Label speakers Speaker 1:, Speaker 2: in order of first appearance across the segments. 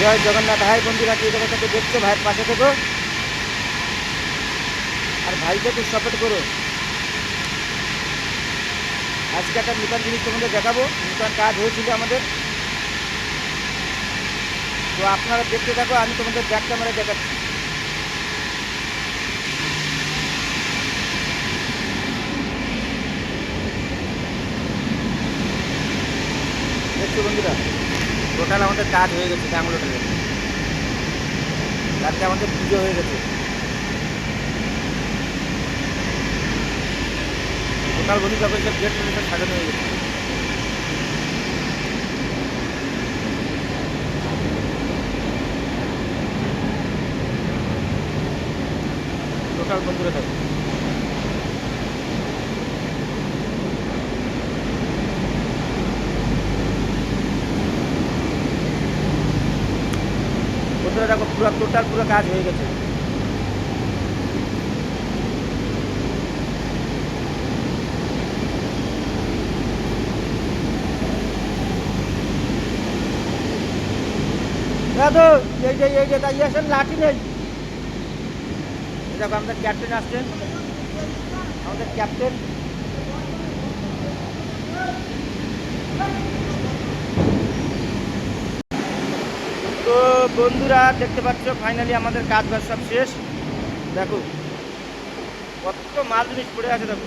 Speaker 1: জয় জগন্নাথ ভাই বন্ধুরা যে জায়গা থেকে দেখছ ভাইয়ের পাশে থেকো। আর ভাইকে একটু সাপোর্ট করো। আজকে একটা নূতন জিনিস তোমাদের দেখাবো। নূতন কাজ হয়েছিল আমাদের। তো আপনারা দেখতে থাকো, আমি তোমাদের ব্যাক ক্যামেরা দেখাচ্ছি। দেখছ বন্ধুরা? টোটাল আমাদের কাজ হয়ে গেছে ব্যাঙ্গলোটারে রাত্রে আমাদের পুজো হয়ে গেছে। টোটাল বন্ধু তারপরে সব গেট সাজানো হয়ে গেছে। টোটাল বন্ধুরা থাকবে বন্ধুরা দেখো পুরো টোটাল পুরো কাজ হয়ে গেছে। দাদু, এই যে এই যে দাঁড়িয়ে লাঠি নেই। দেখো, আমাদের ক্যাপ্টেন আসছেন। আমাদের ক্যাপ্টেন তো বন্ধুরা, দেখতে পাচ্ছ ফাইনালি আমাদের কাজ বাজ সব শেষ। দেখো, কত মাল জিনিস পড়ে আছে, দেখো।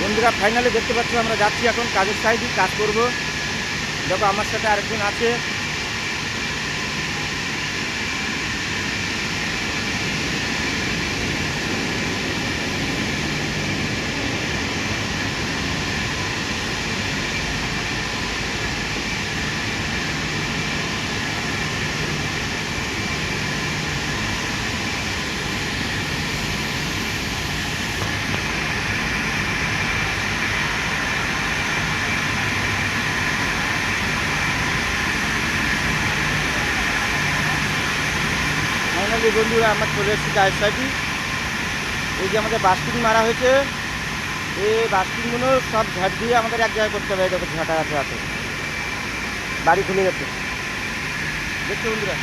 Speaker 1: বন্ধুরা ফাইনালি দেখতে পাচ্ছ, আমরা যাচ্ছি এখন কাজের সাইডে কাজ করব। দেখো, আমার সাথে আরেকজন আছে। ফাইনালি বন্ধুরা, আমরা চলে এসেছি কাজের সাইডে। এই যে আমাদের বাস্টিং মারা হয়েছে। এই বাস্টিংগুলো সব ঝাড় দিয়ে আমাদের এক জায়গায় করতে হবে। দেখো ঝাঁটা আছে হাতে। বাড়ি খুলে গেছে। দেখছ বন্ধুরা?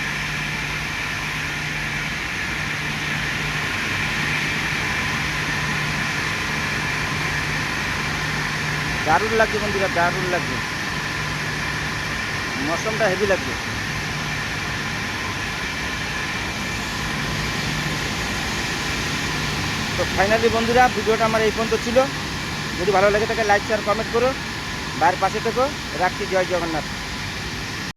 Speaker 1: দারুণ লাগছে বন্ধুরা, দারুণ লাগছে। মৌসুমটা হেভি লাগছে। তো ফাইনালি বন্ধুরা, ভিডিওটা আমার এই পর্যন্ত ছিল। যদি ভালো লাগে থাকে লাইক শেয়ার কমেন্ট করো। বাইরের পাশে থেকো। রাখছি। জয় জগন্নাথ।